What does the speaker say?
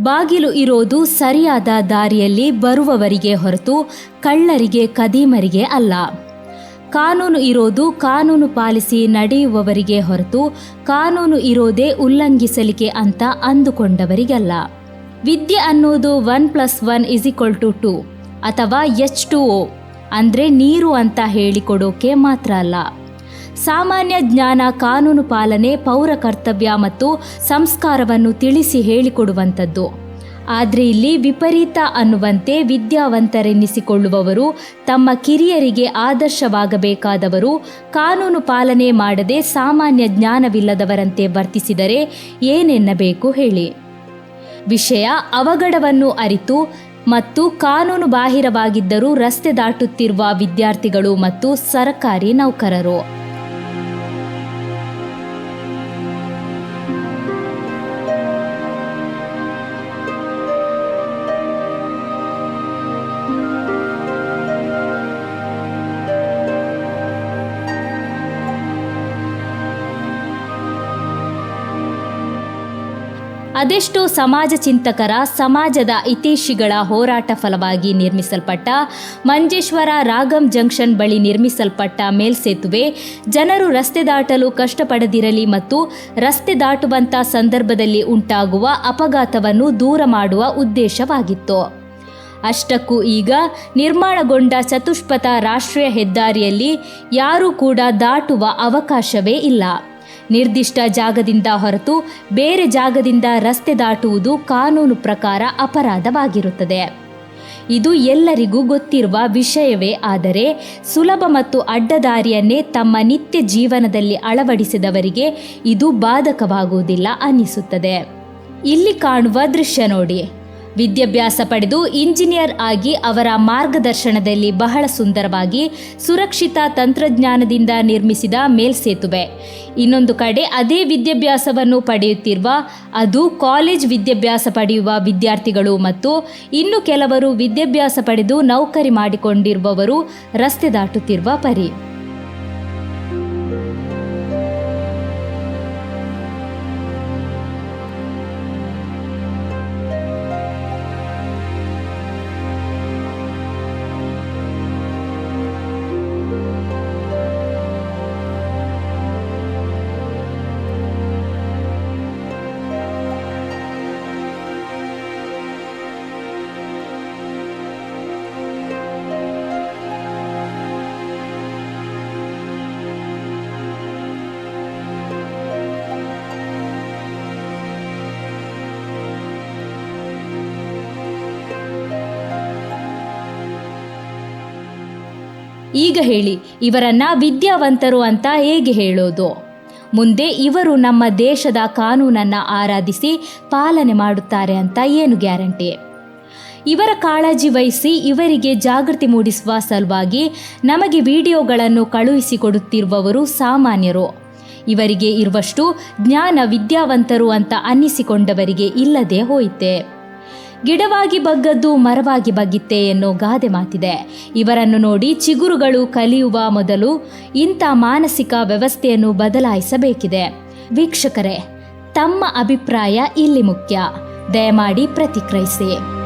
ಬಾಗಿಲು ಇರೋದು ಸರಿಯಾದ ದಾರಿಯಲ್ಲಿ ಬರುವವರಿಗೆ ಹೊರತು ಕಳ್ಳರಿಗೆ, ಕದೀಮರಿಗೆ ಅಲ್ಲ. ಕಾನೂನು ಇರೋದು ಕಾನೂನು ಪಾಲಿಸಿ ನಡೆಯುವವರಿಗೆ ಹೊರತು ಕಾನೂನು ಇರೋದೇ ಉಲ್ಲಂಘಿಸಲಿಕ್ಕೆ ಅಂತ ಅಂದುಕೊಂಡವರಿಗಲ್ಲ. ವಿದ್ಯೆ ಅನ್ನೋದು one plus one is equal to two ಅಥವಾ ಎಚ್ ಟು ಓ ಅಂದರೆ ನೀರು ಅಂತ ಹೇಳಿಕೊಡೋಕೆ ಮಾತ್ರ ಅಲ್ಲ. ಸಾಮಾನ್ಯ ಜ್ಞಾನ ಕಾನೂನು ಪಾಲನೆ, ಪೌರ ಕರ್ತವ್ಯ ಮತ್ತು ಸಂಸ್ಕಾರವನ್ನು ತಿಳಿಸಿ ಹೇಳಿಕೊಡುವಂಥದ್ದು. ಆದರೆ ಇಲ್ಲಿ ವಿಪರೀತ ಅನ್ನುವಂತೆ ವಿದ್ಯಾವಂತರೆನ್ನಿಸಿಕೊಳ್ಳುವವರು ತಮ್ಮ ಕಿರಿಯರಿಗೆ ಆದರ್ಶವಾಗಬೇಕಾದವರು, ಕಾನೂನು ಪಾಲನೆ ಮಾಡದೆ ಸಾಮಾನ್ಯ ಜ್ಞಾನವಿಲ್ಲದವರಂತೆ ವರ್ತಿಸಿದರೆ ಏನೆನ್ನಬೇಕು ಹೇಳಿ. ವಿಷಯ ಅವಘಡವನ್ನು ಅರಿತು ಮತ್ತು ಕಾನೂನು ಬಾಹಿರವಾಗಿದ್ದರೂ ರಸ್ತೆ ದಾಟುತ್ತಿರುವ ವಿದ್ಯಾರ್ಥಿಗಳು ಮತ್ತು ಸರ್ಕಾರಿ ನೌಕರರು. ಅದೆಷ್ಟೋ ಸಮಾಜ ಚಿಂತಕರ, ಸಮಾಜದ ಹಿತೈಷಿಗಳ ಹೋರಾಟ ಫಲವಾಗಿ ನಿರ್ಮಿಸಲ್ಪಟ್ಟ ಮಂಜೇಶ್ವರ ರಾಗಂ ಜಂಕ್ಷನ್ ಬಳಿ ನಿರ್ಮಿಸಲ್ಪಟ್ಟ ಮೇಲ್ಸೇತುವೆ ಜನರು ರಸ್ತೆ ದಾಟಲು ಕಷ್ಟಪಡದಿರಲಿ ಮತ್ತು ರಸ್ತೆ ದಾಟುವಂಥ ಸಂದರ್ಭದಲ್ಲಿ ಉಂಟಾಗುವ ಅಪಘಾತವನ್ನು ದೂರ ಮಾಡುವ ಉದ್ದೇಶವಾಗಿತ್ತು. ಅಷ್ಟಕ್ಕೂ ಈಗ ನಿರ್ಮಾಣಗೊಂಡ ಚತುಷ್ಪಥ ರಾಷ್ಟ್ರೀಯ ಹೆದ್ದಾರಿಯಲ್ಲಿ ಯಾರೂ ಕೂಡ ದಾಟುವ ಅವಕಾಶವೇ ಇಲ್ಲ. ನಿರ್ದಿಷ್ಟ ಜಾಗದಿಂದ ಹೊರತು ಬೇರೆ ಜಾಗದಿಂದ ರಸ್ತೆ ದಾಟುವುದು ಕಾನೂನು ಪ್ರಕಾರ ಅಪರಾಧವಾಗಿರುತ್ತದೆ. ಇದು ಎಲ್ಲರಿಗೂ ಗೊತ್ತಿರುವ ವಿಷಯವೇ, ಆದರೆ ಸುಲಭ ಮತ್ತು ಅಡ್ಡದಾರಿಯನ್ನೇ ತಮ್ಮ ನಿತ್ಯ ಜೀವನದಲ್ಲಿ ಅಳವಡಿಸಿದವರಿಗೆ ಇದು ಬಾಧಕವಾಗುವುದಿಲ್ಲ ಅನ್ನಿಸುತ್ತದೆ. ಇಲ್ಲಿ ಕಾಣುವ ದೃಶ್ಯ ನೋಡಿ. ವಿದ್ಯಾಭ್ಯಾಸ ಪಡೆದು ಇಂಜಿನಿಯರ್ ಆಗಿ ಅವರ ಮಾರ್ಗದರ್ಶನದಲ್ಲಿ ಬಹಳ ಸುಂದರವಾಗಿ ಸುರಕ್ಷಿತ ತಂತ್ರಜ್ಞಾನದಿಂದ ನಿರ್ಮಿಸಿದ ಮೇಲ್ಸೇತುವೆ. ಇನ್ನೊಂದು ಕಡೆ ಅದೇ ವಿದ್ಯಾಭ್ಯಾಸವನ್ನು ಪಡೆಯುತ್ತಿರುವ, ಅದು ಕಾಲೇಜ್ ವಿದ್ಯಾಭ್ಯಾಸ ಪಡೆಯುವ ವಿದ್ಯಾರ್ಥಿಗಳು ಮತ್ತು ಇನ್ನು ಕೆಲವರು ವಿದ್ಯಾಭ್ಯಾಸ ಪಡೆದು ನೌಕರಿ ಮಾಡಿಕೊಂಡಿರುವವರು ರಸ್ತೆ ದಾಟುತ್ತಿರುವ ಪರಿ. ಈಗ ಹೇಳಿ, ಇವರನ್ನ ವಿದ್ಯಾವಂತರು ಅಂತ ಹೇಗೆ ಹೇಳೋದು? ಮುಂದೆ ಇವರು ನಮ್ಮ ದೇಶದ ಕಾನೂನನ್ನು ಆರಾಧಿಸಿ ಪಾಲನೆ ಮಾಡುತ್ತಾರೆ ಅಂತ ಏನು ಗ್ಯಾರಂಟಿ? ಇವರ ಕಾಳಜಿ ವಹಿಸಿ ಇವರಿಗೆ ಜಾಗೃತಿ ಮೂಡಿಸುವ ಸಲುವಾಗಿ ನಮಗೆ ವಿಡಿಯೋಗಳನ್ನು ಕಳುಹಿಸಿಕೊಡುತ್ತಿರುವವರು ಸಾಮಾನ್ಯರು. ಇವರಿಗೆ ಇರುವಷ್ಟು ಜ್ಞಾನ ವಿದ್ಯಾವಂತರು ಅಂತ ಅನ್ನಿಸಿಕೊಂಡವರಿಗೆ ಇಲ್ಲದೆ ಹೋಯಿತೆ. ಗಿಡವಾಗಿ ಬಗ್ಗದ್ದು ಮರವಾಗಿ ಬಗ್ಗಿತ್ತೆ ಎನ್ನೋ ಗಾದೆ ಮಾತಿದೆ. ಇವರನ್ನು ನೋಡಿ ಚಿಗುರುಗಳು ಕಲಿಯುವ ಮೊದಲು ಇಂಥ ಮಾನಸಿಕ ವ್ಯವಸ್ಥೆಯನ್ನು ಬದಲಾಯಿಸಬೇಕಿದೆ. ವೀಕ್ಷಕರೇ, ತಮ್ಮ ಅಭಿಪ್ರಾಯ ಇಲ್ಲಿ ಮುಖ್ಯ. ದಯಮಾಡಿ ಪ್ರತಿಕ್ರಿಯಿಸಿ.